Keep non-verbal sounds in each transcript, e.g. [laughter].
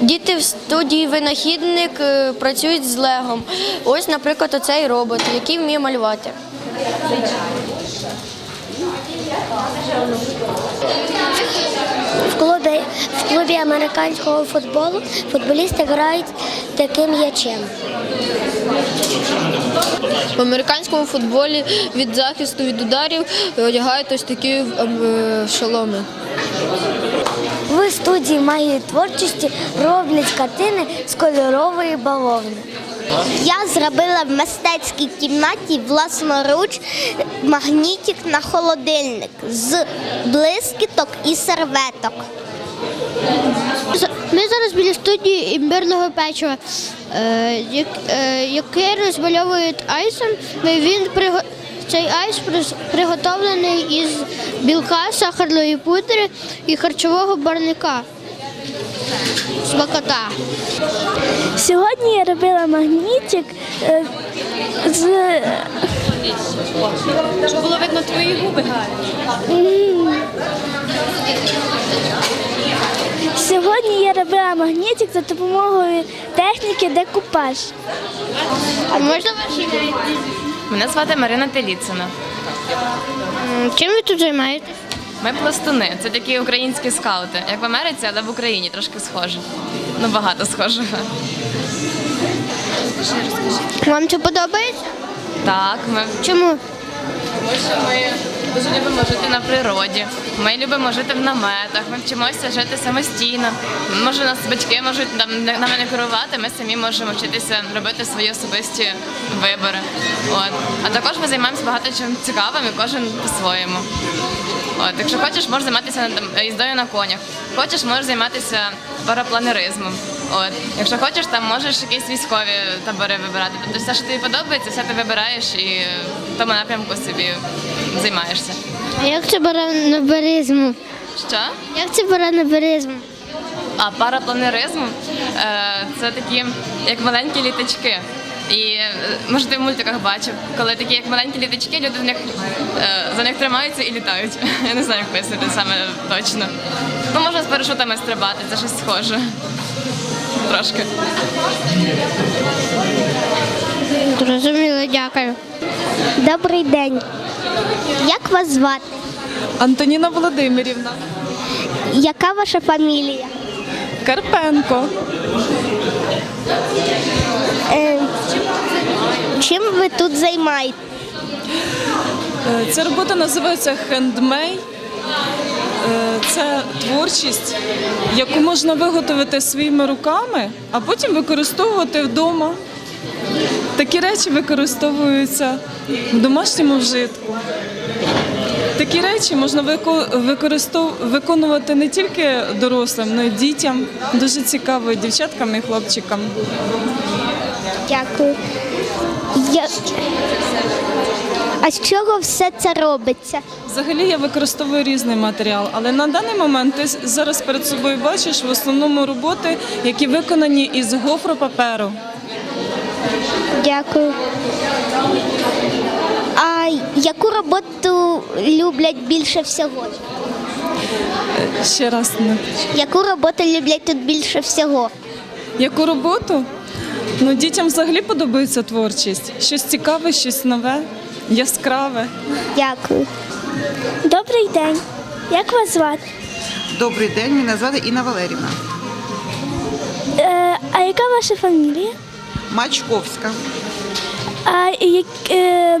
Діти в студії винахідник е, працюють з легом. Ось, наприклад, оцей робот, який вміє малювати. В клубі, в клубі американського футболу футболісти грають таким м'ячем. В американському футболі від захисту від ударів одягають ось такі е, шоломи. В студії магії творчості роблять картини з кольорової бавовни. Я зробила в мистецькій кімнаті власноруч магнітик на холодильник з блискіток і серветок. Ми зараз біля студії імбирного печива, е, як- е, яке розмальовують айсом. Він цей айс приготовлений із білка, сахарної пудри і харчового барника. Смакота. Сьогодні я робила магнітик е, з Щоб було видно твої губи гарні. сьогодні я робила магнітик за допомогою техніки декупаж. А можна ваші Мене звати Марина Теліцина. Чим ви тут займаєтесь? Ми пластуни. Це такі українські скаути, як в Америці, але в Україні трошки схоже. Ну, багато схожого. Вам це подобається? Так, ми Чому? тому що ми дуже любимо жити на природі. Ми любимо жити в наметах. Ми вчимося жити самостійно. Може, нас батьки можуть нам нами не керувати. Ми самі можемо вчитися робити свої особисті вибори. От а також ми займаємося багато чим цікавим і кожен по-своєму. От, якщо хочеш, можеш займатися там, їздою на конях. Хочеш, можеш займатися парапланеризмом. От, якщо хочеш, там можеш якісь військові табори вибирати. Тобто все, що тобі подобається, все ти вибираєш і в тому напрямку собі займаєшся. А як це бараноберизм? Що? Як це бараноберизм? А парапланеризм е, це такі як маленькі літачки. І е, може ти в мультиках бачив, коли такі як маленькі літачки, люди в них е, за них тримаються і літають. [laughs] Я не знаю, як пояснити саме точно. Ну можна з парашутами стрибати, це щось схоже. Трошки. Зрозуміло, дякую. Добрий день. Як вас звати? Антоніна Володимирівна. Яка ваша фамілія? Карпенко. Е, чим ви тут займаєтесь? Е, Ця робота називається хендмей. Е, Це творчість, яку можна виготовити своїми руками, а потім використовувати вдома. Такі речі використовуються в домашньому вжитку. Такі речі можна використов- виконувати не тільки дорослим, але й дітям. Дуже цікаво дівчаткам і хлопчикам. Дякую. Я... А з чого все це робиться? Взагалі я використовую різний матеріал, але на даний момент ти зараз перед собою бачиш в основному роботи, які виконані із гофропаперу. Дякую. А яку роботу люблять більше всього? Ще раз не Яку роботу люблять тут більше всього? яку роботу? Ну дітям взагалі подобається творчість. Щось цікаве, щось нове, яскраве. Дякую. Добрий день. Як вас звати? Добрий день, мене звати Інна Валерівна. Е, а яка ваша фамілія? Мачковська. А, як, е,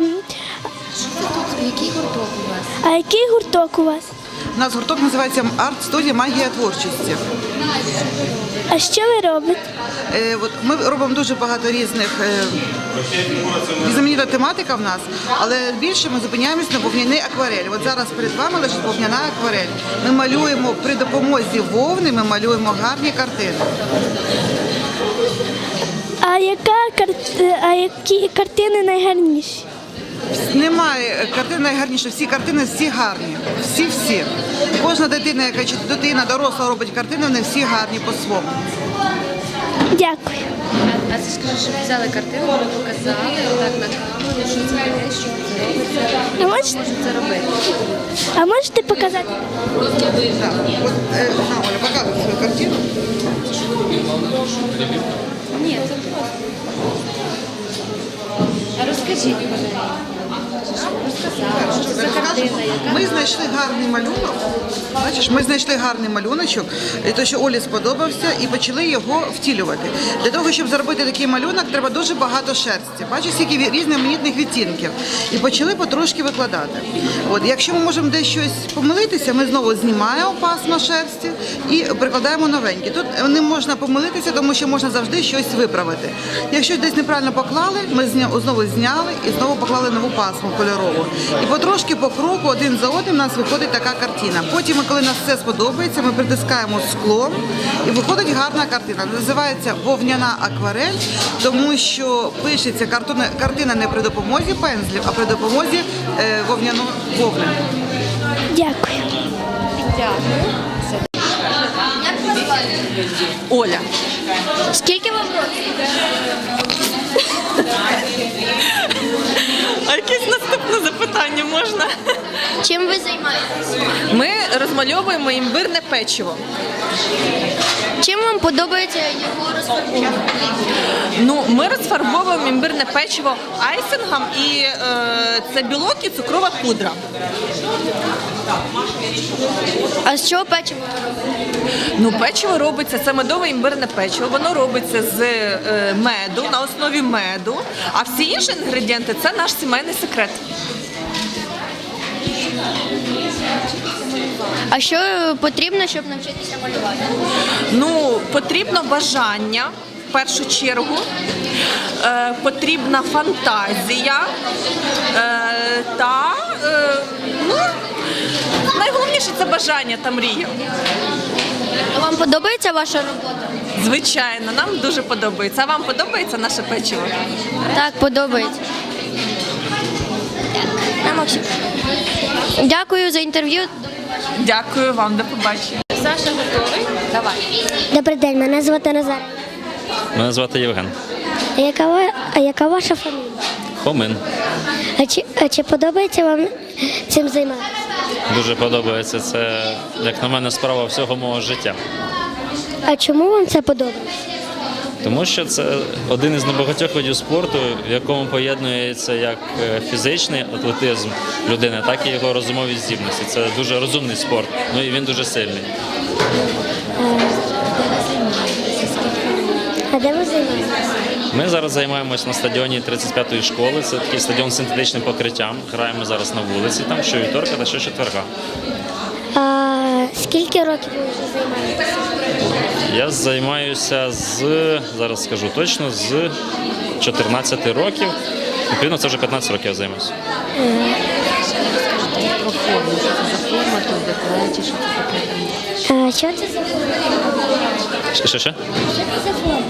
а який гурток у вас? У нас гурток називається арт-студія Магія творчості. А що ви робите? Е, от ми робимо дуже багато різних е, різноманітна тематика в нас, але більше ми зупиняємось на вовняній акварелі. От зараз перед вами лежить вовняна акварель. Ми малюємо при допомозі вовни, ми малюємо гарні картини. А яка а які картини найгарніші? Немає картин найгарніше, всі картини всі гарні. Всі всі. Кожна дитина, яка чи дитина доросла робить картини, вони всі гарні по-своєму. Дякую. А це скажи, що взяли картину, показали так на камеру, що це таке, що це робиться, А це робити. а можете показати? Так, от, е, на, Оля, показуй свою картину. Ні, це просто. А розкажіть, Валерій. Ми знайшли гарний малюнок. Бачиш, ми знайшли гарний малюночок, і то, що Олі сподобався, і почали його втілювати. Для того, щоб зробити такий малюнок, треба дуже багато шерсті. Бачиш, скільки різноманітних відтінків. І почали потрошки викладати. От, якщо ми можемо десь щось помилитися, ми знову знімаємо пасма шерсті і прикладаємо новенькі. Тут не можна помилитися, тому що можна завжди щось виправити. Якщо десь неправильно поклали, ми знову зняли і знову поклали нову пасму кольорову. І потрошки по кроку один за одним у нас виходить така картина. Потім, коли нас все сподобається, ми притискаємо скло і виходить гарна картина. Називається вовняна акварель, тому що пишеться картина, картина не при допомозі пензлів, а при допомозі е, вовняно вовни. Дякую. Оля. Скільки вам років? Запитання можна? Чим ви займаєтесь? Ми розмальовуємо імбирне печиво. Чим вам подобається його розфарбовувати? Ну, ми розфарбовуємо імбирне печиво айсингом, і е, це білок і цукрова пудра. А з чого печиво? Ну, печиво робиться, це медове імбирне печиво. Воно робиться з е, меду на основі меду. А всі інші інгредієнти це наш сімейний секрет. А що потрібно, щоб навчитися малювати? Ну, потрібно бажання в першу чергу, е, потрібна фантазія е, та е, ну, найголовніше це бажання та мрія. Вам подобається ваша робота? Звичайно, нам дуже подобається. А вам подобається наше печиво? Так, подобається. Так, Максим. Дякую за інтерв'ю. Дякую вам, до побачення. Саша готовий? Давай. Добрий день, мене звати Назар. Мене звати Євген А яка, ва- а яка ваша фамілія? Хомин. А чи, а чи подобається вам цим займатися? Дуже подобається. Це, як на мене, справа всього мого життя. А чому вам це подобається? Тому що це один із небагатьох видів спорту, в якому поєднується як е, фізичний атлетизм людини, так і його розумові здібності. Це дуже розумний спорт, ну і він дуже сильний. А де ви займаєтеся? Ми зараз займаємось на стадіоні 35-ї школи. Це такий стадіон з синтетичним покриттям. Граємо зараз на вулиці, там щовівторка та щочетверга. А скільки років ви вже займаєтеся? Я займаюся з зараз скажу точно з 14 років. Відповідно, це вже 15 років я займаюся. Про форму, що це за форма, то що це таке. А що це за Ще ще? ще? що це за форма?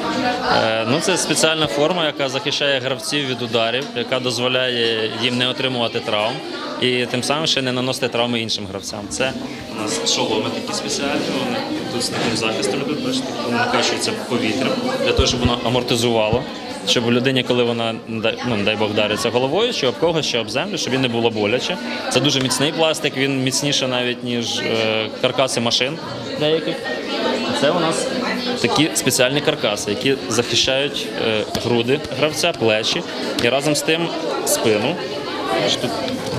Е, ну, це спеціальна форма, яка захищає гравців від ударів, яка дозволяє їм не отримувати травм і тим самим ще не наносити травми іншим гравцям. Це у нас шоломи такі спеціальні. Вони тут з таким захистом бачите, воно накачується повітрям для того, щоб воно амортизувало. Щоб у людині, коли вона ну, дай Бог вдариться головою, чи об когось, чи об землю, щоб він не було боляче. Це дуже міцний пластик, він міцніше навіть ніж е, каркаси машин деяких. Це у нас такі спеціальні каркаси, які захищають е, груди гравця, плечі і разом з тим спину. Тут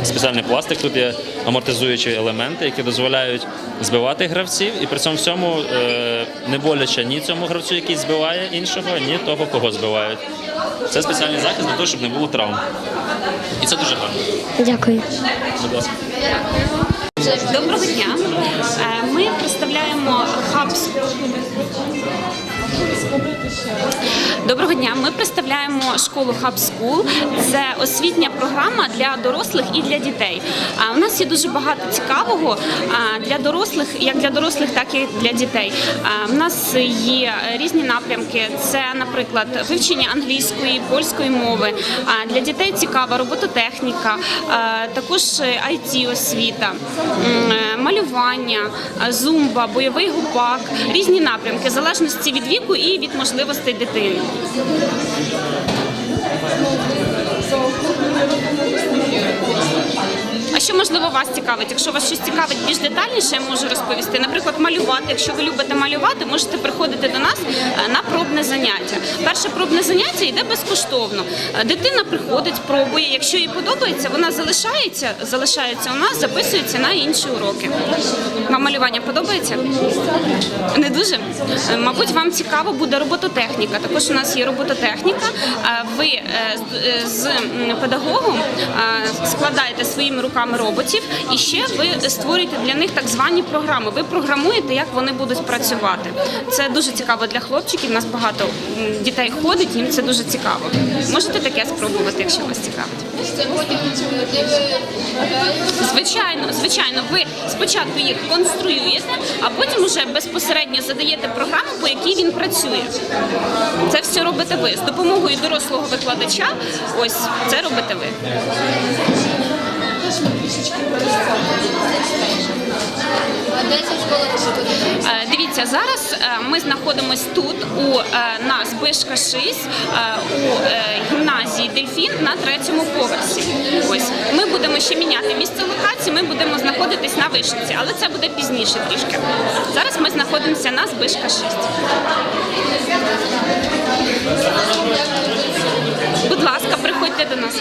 спеціальний пластик, тут є амортизуючі елементи, які дозволяють збивати гравців, і при цьому всьому е, не боляче ні цьому гравцю, який збиває іншого, ні того, кого збивають. Це спеціальний захист для того, щоб не було травм. І це дуже гарно. Дякую. Будь ласка. Доброго дня. Е, Ми представляємо хаб. Доброго дня. Ми представляємо школу Hub School. Це освітня програма для дорослих і для дітей. А у нас є дуже багато цікавого для дорослих, як для дорослих, так і для дітей. У нас є різні напрямки. Це, наприклад, вивчення англійської, польської мови. А для дітей цікава робототехніка, також it освіта, малювання, зумба, бойовий гупак, різні напрямки, в залежності від віку і від можливостей дитини. А що можливо вас цікавить? Якщо вас щось цікавить більш детальніше, я можу розповісти. Наприклад, малювати. Якщо ви любите малювати, можете приходити до нас е, на пробне заняття. Перше пробне заняття йде безкоштовно. Е, Дитина приходить, пробує. Якщо їй подобається, вона залишається, залишається у нас, записується на інші уроки. Вам малювання подобається? Не дуже. Е, Мабуть, вам цікаво буде робототехніка. Також у нас є робототехніка. Е, Ви е, з- педагогом складаєте своїми руками роботів, і ще ви створюєте для них так звані програми. Ви програмуєте, як вони будуть працювати. Це дуже цікаво для хлопчиків. У нас багато дітей ходить, їм це дуже цікаво. Можете таке спробувати, якщо вас цікавить. Звичайно, звичайно, ви спочатку їх конструюєте, а потім вже безпосередньо задаєте програму, по якій він працює. Це все робите ви з допомогою дорослого викладача. Ось це робите ви. Ця школа знаходиться? Е, Дивіться, зараз е, ми знаходимося тут у е, на Збишка 6 е, у гімназії Дельфін на третьому поверсі. Ось ми будемо ще міняти місце локації. Ми будемо знаходитись на вишниці, але це буде пізніше трішки. Зараз ми знаходимося на Збишка 6. Будь ласка, приходьте до нас.